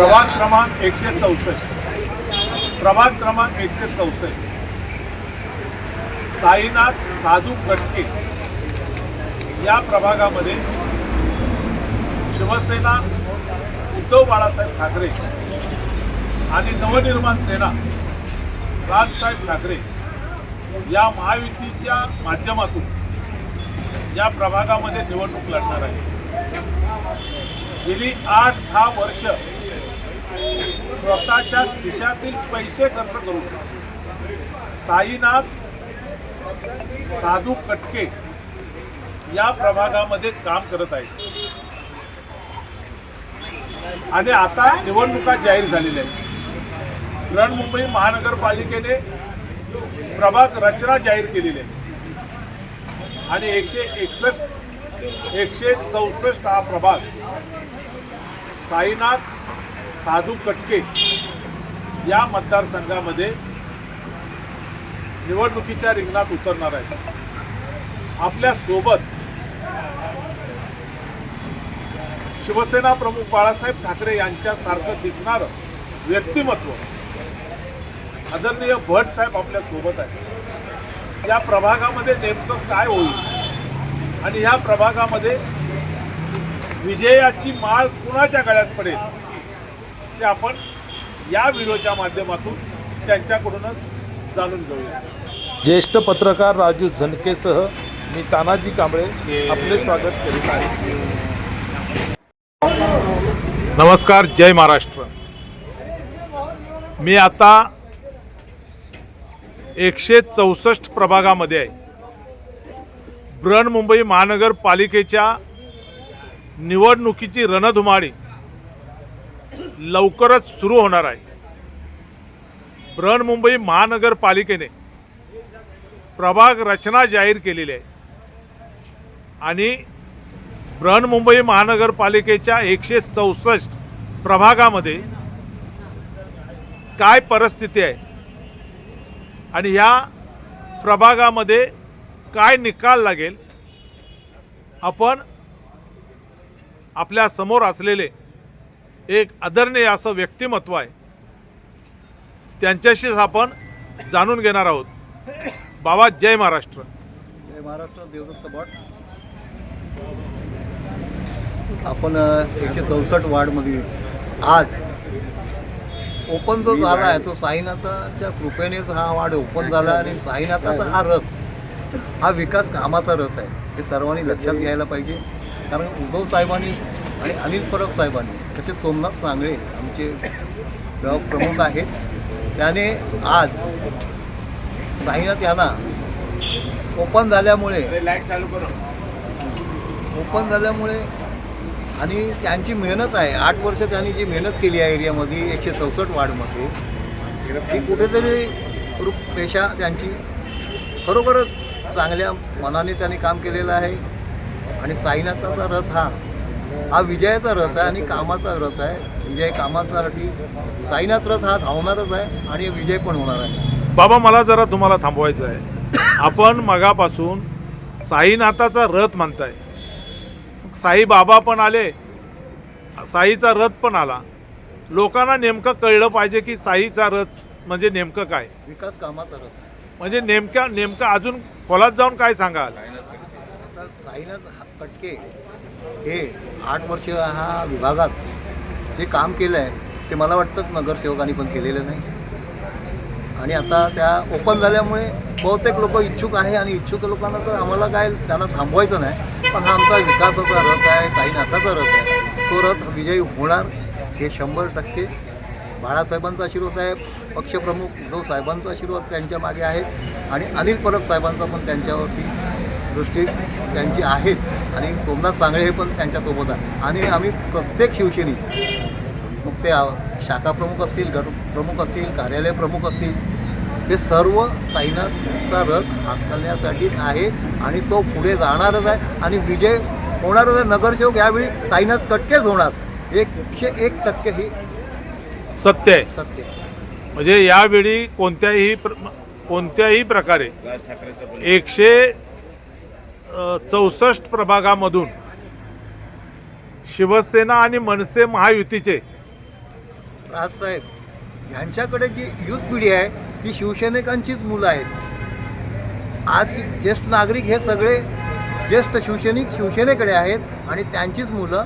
प्रभाग क्रमांक एकशे चौसष्ट. प्रभाग क्रमांक एकशे चौसष्ट. साईनाथ साधू कटके या प्रभागामध्ये शिवसेना उद्धव बाळासाहेब ठाकरे आणि नवनिर्माण सेना राजसाहेब ठाकरे या महायुतीच्या माध्यमातून या प्रभागामध्ये निवडणूक लढणार आहे गेली आठ दहा वर्ष स्वतःच्या खिशातील पैसे खर्च करून. साईनाथ साधू कटके या प्रभागामध्ये काम करत आहेत. आणि आता निवडणुका जाहीर झालेल्या आहेत. रणमुंबई महानगरपालिकेने प्रभाग रचना जाहीर केलेली आहे. आणि एकशे एकसष्ट एकशे चौसष्ट हा प्रभाग साईनाथ साधू कटके या मतदारसंघामध्ये निवडणुकीच्या रिंगणात उतरणार आहेत. आपल्यासोबत शिवसेना प्रमुख बाळासाहेब ठाकरे यांच्यासारखं दिसणारं व्यक्तिमत्व आदरणीय भट साहेब आपल्यासोबत आहे या प्रभागामध्ये नेमकं काय होईल आणि ह्या प्रभागामध्ये विजयाची माळ कुणाच्या गळ्यात पडेल? ते आपण या व्हिडिओच्या माध्यमातून त्यांच्याकडूनच जाणून घेऊया. ज्येष्ठ पत्रकार राजू झनकेसह मी तानाजी कांबळे आपले स्वागत करीत आहे. नमस्कार जय महाराष्ट्र. मी आता एकशे चौसष्ट प्रभागामध्ये आहे. बृहन्मुंबई महानगरपालिकेच्या निवडणुकीची रणधुमाळी लवकरच सुरू होणार आहे. बृहन्मुंबई महानगरपालिकेने प्रभाग रचना जाहीर केलेली आहे. आणि बृहन्मुंबई महानगरपालिकेच्या एकशे चौसष्ट प्रभागामध्ये काय परिस्थिती आहे? आणि ह्या प्रभागामध्ये काय निकाल लागेल? आपण आपल्यासमोर असलेले एक आदरणीय असं व्यक्तिमत्व आहे. त्यांच्याशीच आपण जाणून घेणार आहोत. बाबा जय महाराष्ट्र. जय महाराष्ट्र देवदत्त भट आपण एकशे चौसष्ट वार्डमध्ये आज ओपन जो झाला आहे तो साईनाथाच्या कृपेनेच हा वार्ड ओपन झाला आणि साईनाथाचा हा रथ हा विकास कामाचा रथ आहे हे सर्वांनी लक्षात घ्यायला पाहिजे. कारण उद्धव साहेबांनी आणि अनिल परब साहेबांनी तसेच सोमनाथ सांगळे आमचे गाव प्रमुख आहेत. त्याने आज साईनाथ यांना ओपन झाल्यामुळे ओपन झाल्यामुळे आणि त्यांची मेहनत आहे. आठ वर्ष त्यांनी जी मेहनत केली आहे एरियामध्ये एकशे चौसष्ट वार्डमध्ये ती कुठेतरी रूपरेषा त्यांची खरोखरच चांगल्या मनाने त्यांनी काम केलेलं आहे. आणि साईनाथाचा रथ हा हा विजयाचा रथ आहे आणि कामाचा रथ आहे. विजय कामासाठी साईनाथ रथ हा धावणारच आहे आणि विजय पण होणार आहे. बाबा मला जरा तुम्हाला थांबवायचं आहे. आपण मगापासून साईनाथाचा रथ म्हणताय. साई बाबा पण आले साईचा रथ पण आला. लोकांना नेमकं कळलं पाहिजे की साईचा रथ म्हणजे नेमकं काय? विकास कामाचा रथ. आहे म्हणजे नेमक्या नेमकं अजून खोलात जाऊन काय सांगाल? आता साईनाथ हा- कटके हे आठ वर्ष हा विभागात जे काम केलं आहे ते मला वाटतं नगरसेवकांनी पण केलेलं नाही. आणि आता त्या ओपन झाल्यामुळे बहुतेक लोक इच्छुक आहे आणि इच्छुक लोकांना तर आम्हाला काय त्यांना थांबवायचं नाही पण हा आमचा विकासाचा रथ आहे साईनाथाचा रथ आहे. तो रथ विजयी होणार हे शंभर टक्के. बाळासाहेबांचा आशीर्वाद आहे पक्षप्रमुख जो साहेबांचा आशीर्वाद त्यांच्या मागे आहे आणि अनिल परब साहेबांचा पण त्यांच्यावरती दृष्टी त्यांची आहेत आणि सोमनाथ सांगळे हे पण त्यांच्यासोबत आहे. आणि आम्ही प्रत्येक शिवसेनी मग ते शाखा प्रमुख असतील गट प्रमुख असतील कार्यालय प्रमुख असतील हे सर्व साईनाथचा रथ हाकलण्यासाठीच आहे आणि तो पुढे जाणारच आहे. आणि विजय होणारच आहे. नगरसेवक यावेळी साईनाथ कटकेच होणार. एकशे एक टक्के ही सत्य आहे. सत्य आहे. म्हणजे यावेळी कोणत्याही प्र कोणत्याही प्रकारे एकशे चौसष्ट प्रभागामधून शिवसेना आणि मनसे महायुतीचे राजसाहेब ह्यांच्याकडे जी युथ पिढी आहे ती शिवसैनिकांचीच मुलं आहेत. आज ज्येष्ठ नागरिक हे सगळे ज्येष्ठ शिवसैनिक शिवसेनेकडे आहेत आणि त्यांचीच मुलं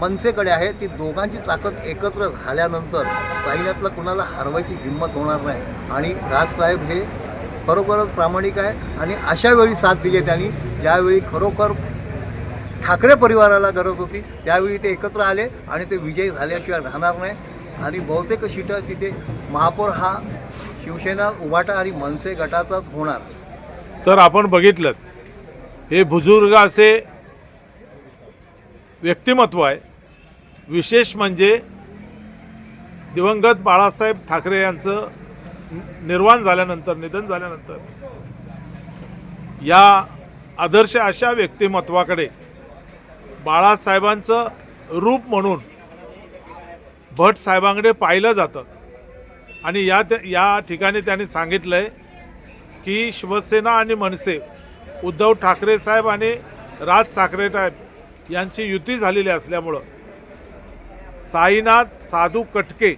मनसेकडे आहेत. ती दोघांची ताकद एकत्र झाल्यानंतर सैन्यातलं कुणाला हरवायची हिंमत होणार नाही. आणि राजसाहेब हे खरोखरच प्रामाणिक आहे आणि अशा वेळी साथ दिली आहे त्यांनी. ज्यावेळी खरोखर ठाकरे परिवाराला गरज होती त्यावेळी ते एकत्र आले आणि ते विजयी झाल्याशिवाय राहणार नाही. आणि बहुतेक सीटं तिथे महापौर हा शिवसेना उभाटा आणि मनसे गटाचाच होणार. तर आपण बघितलं हे बुजुर्ग असे व्यक्तिमत्व आहे. विशेष म्हणजे दिवंगत बाळासाहेब ठाकरे यांचं निर्वाण झाल्यानंतर निधन झाल्यानंतर या आदर्श अशा व्यक्तिमत्वाकडे बाळासाहेबांचं रूप म्हणून भट साहेबांकडे पाहिलं जातं. आणि या या ठिकाणी त्यांनी सांगितलं आहे की शिवसेना आणि मनसे उद्धव ठाकरे साहेब आणि राज साखरे साहेब यांची युती झालेली असल्यामुळं साईनाथ साधू कटके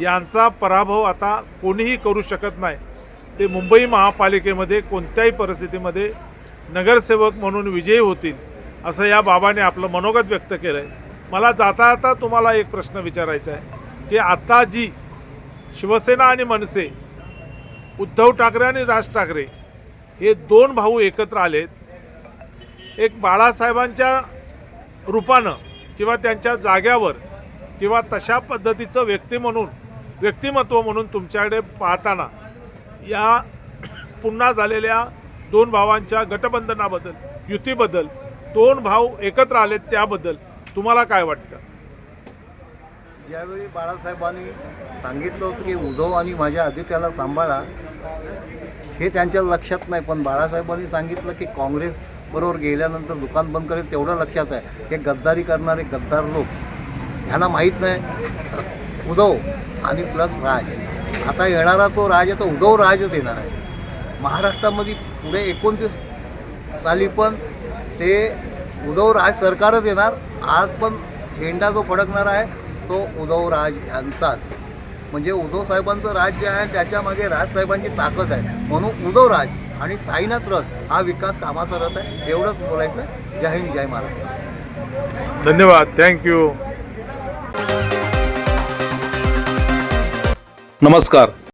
यांचा पराभव आता कोणीही करू शकत नाही. ते मुंबई महापालिकेमध्ये कोणत्याही परिस्थितीमध्ये नगरसेवक म्हणून विजयी होतील असं या बाबाने आपलं मनोगत व्यक्त केलं आहे मला जाता जाता तुम्हाला एक प्रश्न विचारायचा आहे की आता जी शिवसेना आणि मनसे उद्धव ठाकरे आणि राज ठाकरे हे दोन भाऊ एकत्र आलेत. एक बाळासाहेबांच्या रूपानं किंवा त्यांच्या जाग्यावर किंवा तशा पद्धतीचं व्यक्ती म्हणून व्यक्तिमत्व म्हणून तुमच्याकडे पाहताना या पुन्हा झालेल्या दोन भावांच्या गटबंधनाबद्दल युतीबद्दल दोन भाऊ एकत्र आलेत त्याबद्दल तुम्हाला काय वाटतं? ज्यावेळी बाळासाहेबांनी सांगितलं होतं की उद्धव आणि माझ्या आदित्याला सांभाळा हे त्यांच्या लक्षात नाही पण बाळासाहेबांनी सांगितलं की काँग्रेस बरोबर गेल्यानंतर दुकान बंद करेल तेवढं लक्षात आहे. हे गद्दारी करणारे गद्दार लोक ह्यांना माहीत नाही. उद्धव आणि प्लस राज. आता येणारा तो राज आहे तो उद्धव राजच येणार आहे. महाराष्ट्रामध्ये पुढे एकोणतीस साली पण ते उद्धव राज सरकारच येणार. आज पण झेंडा जो फडकणार आहे तो उद्धव राज यांचाच. म्हणजे उद्धव साहेबांचं राज्य आहे त्याच्यामागे राजसाहेबांची ताकद आहे. म्हणून उद्धव राज आणि साईनाथ रथ हा विकास कामाचा रथ आहे. एवढंच बोलायचं. जय हिंद जय महाराष्ट्र. धन्यवाद. थँक्यू नमस्कार.